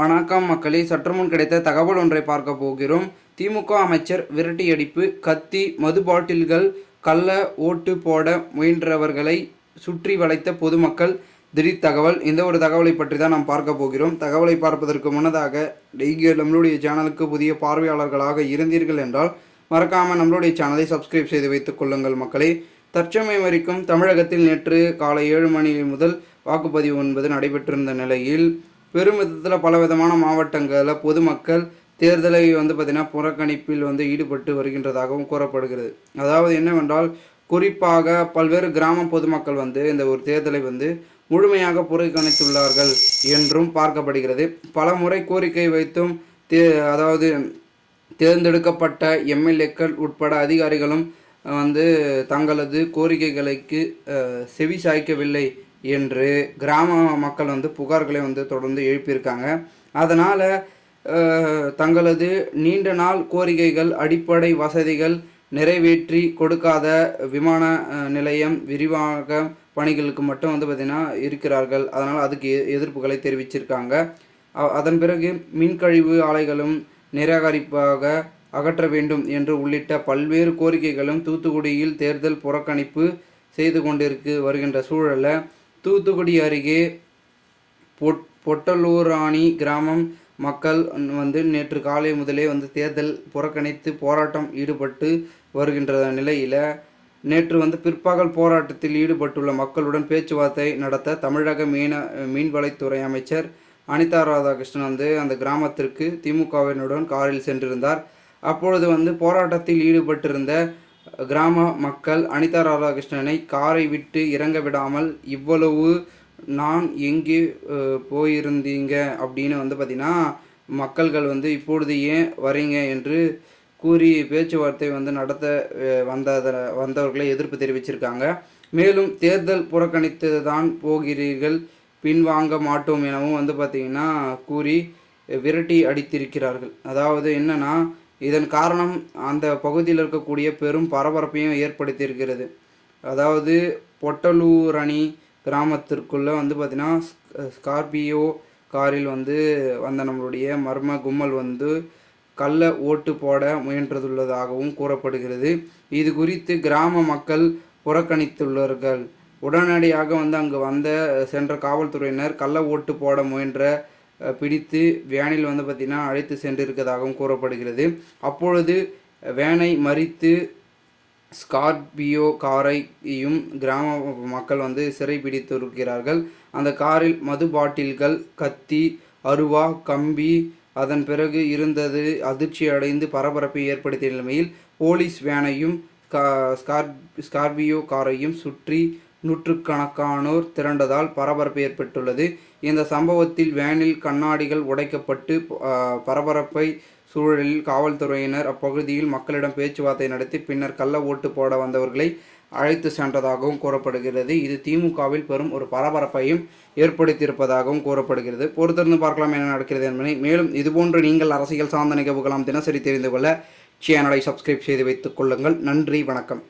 வணக்கம் மக்களே. சற்றுமுன் கிடைத்த தகவல் ஒன்றை பார்க்க போகிறோம். திமுக அமைச்சர் விரட்டியடிப்பு கத்தி மது பாட்டில்கள் கள்ள ஓட்டு போட முயன்றவர்களை சுற்றி வளைத்த பொதுமக்கள் திடீர் தகவல். இந்த ஒரு தகவலை பற்றி தான் நாம் பார்க்க போகிறோம். தகவலை பார்ப்பதற்கு முன்னதாக நீங்கள் நம்மளுடைய சேனலுக்கு புதிய பார்வையாளர்களாக இருந்தீர்கள் என்றால் மறக்காமல் நம்மளுடைய சேனலை சப்ஸ்கிரைப் செய்து வைத்துக் கொள்ளுங்கள் மக்களே. தற்சமயம் வரைக்கும் தமிழகத்தில் நேற்று காலை ஏழு மணி முதல் வாக்குப்பதிவு என்பது நடைபெற்றிருந்த நிலையில் பெருமிதத்தில் பலவிதமான மாவட்டங்களில் பொதுமக்கள் தேர்தலை வந்து பார்த்திங்கன்னா புறக்கணிப்பில் வந்து ஈடுபட்டு வருகின்றதாகவும் கூறப்படுகிறது. அதாவது என்னவென்றால் குறிப்பாக பல்வேறு கிராம பொதுமக்கள் வந்து இந்த ஒரு தேர்தலை வந்து முழுமையாக புறக்கணித்துள்ளார்கள் என்றும் பார்க்கப்படுகிறது. பல முறை கோரிக்கை வைத்தும் தே அதாவது தேர்ந்தெடுக்கப்பட்ட எம்எல்ஏக்கள் உட்பட அதிகாரிகளும் வந்து தங்களது கோரிக்கைகளுக்கு செவி சாய்க்கவில்லை என்று கிராம மக்கள் வந்து புகார்களை வந்து தொடர்ந்து எழுப்பியிருக்காங்க. அதனால் தங்களது நீண்ட நாள் கோரிக்கைகள் அடிப்படை வசதிகள் நிறைவேற்றி கொடுக்காத விமான நிலையம் விரிவாக பணிகளுக்கு மட்டும் வந்து பார்த்திங்கன்னா இருக்கிறார்கள். அதனால் அதுக்கு எ- எதிர்ப்புகளை தெரிவிச்சிருக்காங்க. அதன் பிறகு மின்கழிவு ஆலைகளும் நிராகரிப்பாக அகற்ற வேண்டும் என்று உள்ளிட்ட பல்வேறு கோரிக்கைகளும் தூத்துக்குடியில் தேர்தல் புறக்கணிப்பு செய்து கொண்டிருக்கு வருகின்ற சூழலில் தூத்துக்குடி அருகே பொட் பொட்டலூராணி கிராமம் மக்கள் வந்து நேற்று காலை முதலே வந்து தேர்தல் புறக்கணித்து போராட்டம் ஈடுபட்டு வருகின்ற நிலையில் நேற்று வந்து பிற்பகல் போராட்டத்தில் ஈடுபட்டுள்ள மக்களுடன் பேச்சுவார்த்தை நடத்த தமிழக மீன மீன்வளத்துறை அமைச்சர் அனிதா ராதாகிருஷ்ணன் வந்து அந்த கிராமத்திற்கு திமுகவினுடன் காரில் சென்றிருந்தார். அப்பொழுது வந்து போராட்டத்தில் ஈடுபட்டிருந்த கிராம மக்கள் அனிதா ராதாகிருஷ்ணனை காரை விட்டு இறங்க விடாமல் இவ்வளவு நான் எங்கே போயிருந்தீங்க? அப்படின்னு வந்து பார்த்திங்கன்னா மக்கள்கள் வந்து இப்பொழுது ஏன் வரீங்க? என்று கூறி பேச்சுவார்த்தை வந்து நடத்த வந்தத வந்தவர்களை எதிர்ப்பு தெரிவிச்சிருக்காங்க. மேலும் தேர்தல் புறக்கணித்து தான் போகிறீர்கள் பின்வாங்க மாட்டோம் எனவும் வந்து பார்த்திங்கன்னா கூறி விரட்டி அடித்திருக்கிறார்கள். அதாவது என்னன்னா இதன் காரணம் அந்த பகுதியில் இருக்கக்கூடிய பெரும் பரபரப்பையும் ஏற்படுத்தியிருக்கிறது. அதாவது பொட்டலூர் அணி கிராமத்திற்குள்ளே வந்து பார்த்திங்கன்னா ஸ்கார்பியோ காரில் வந்து வந்த நம்மளுடைய மர்ம கும்மல் வந்து கள்ள ஓட்டு போட முயன்றதுள்ளதாகவும் கூறப்படுகிறது. இது குறித்து கிராம மக்கள் புறக்கணித்துள்ளார்கள். உடனடியாக வந்து அங்கு வந்த சென்ற காவல்துறையினர் கள்ள ஓட்டு போட முயன்ற பிடித்து வேனில் வந்து பார்த்திங்கன்னா அழைத்து சென்றிருக்கதாகவும் கூறப்படுகிறது. அப்பொழுது வேனை மறித்து ஸ்கார்பியோ காரையும் கிராம மக்கள் வந்து சிறைபிடித்திருக்கிறார்கள் அந்த காரில் மது பாட்டில்கள் கத்தி அருவா கம்பி அதன் பிறகு இருந்தது அதிர்ச்சி அடைந்து பரபரப்பை ஏற்படுத்திய நிலைமையில் போலீஸ் வேனையும் ஸ்கார் ஸ்கார்பியோ காரையும் சுற்றி நூற்றுக்கணக்கானோர் திரண்டதால் பரபரப்பு ஏற்பட்டுள்ளது. இந்த சம்பவத்தில் வேனில் கண்ணாடிகள் உடைக்கப்பட்டு பரபரப்பை சூழலில் காவல்துறையினர் அப்பகுதியில் மக்களிடம் பேச்சுவார்த்தை நடத்தி பின்னர் கள்ள ஓட்டு போட வந்தவர்களை அழைத்து சென்றதாகவும் கூறப்படுகிறது. இது திமுகவில் பெரும் ஒரு பரபரப்பையும் ஏற்படுத்தியிருப்பதாகவும் கூறப்படுகிறது. பொறுத்திருந்து பார்க்கலாம் என்ன நடக்கிறது என்பதை. மேலும் இதுபோன்று நீங்கள் அரசியல் சார்ந்த நிகழ்வுகளாம் தினசரி தெரிந்து கொள்ள சேனலை சப்ஸ்கிரைப் செய்து வைத்துக் கொள்ளுங்கள். நன்றி வணக்கம்.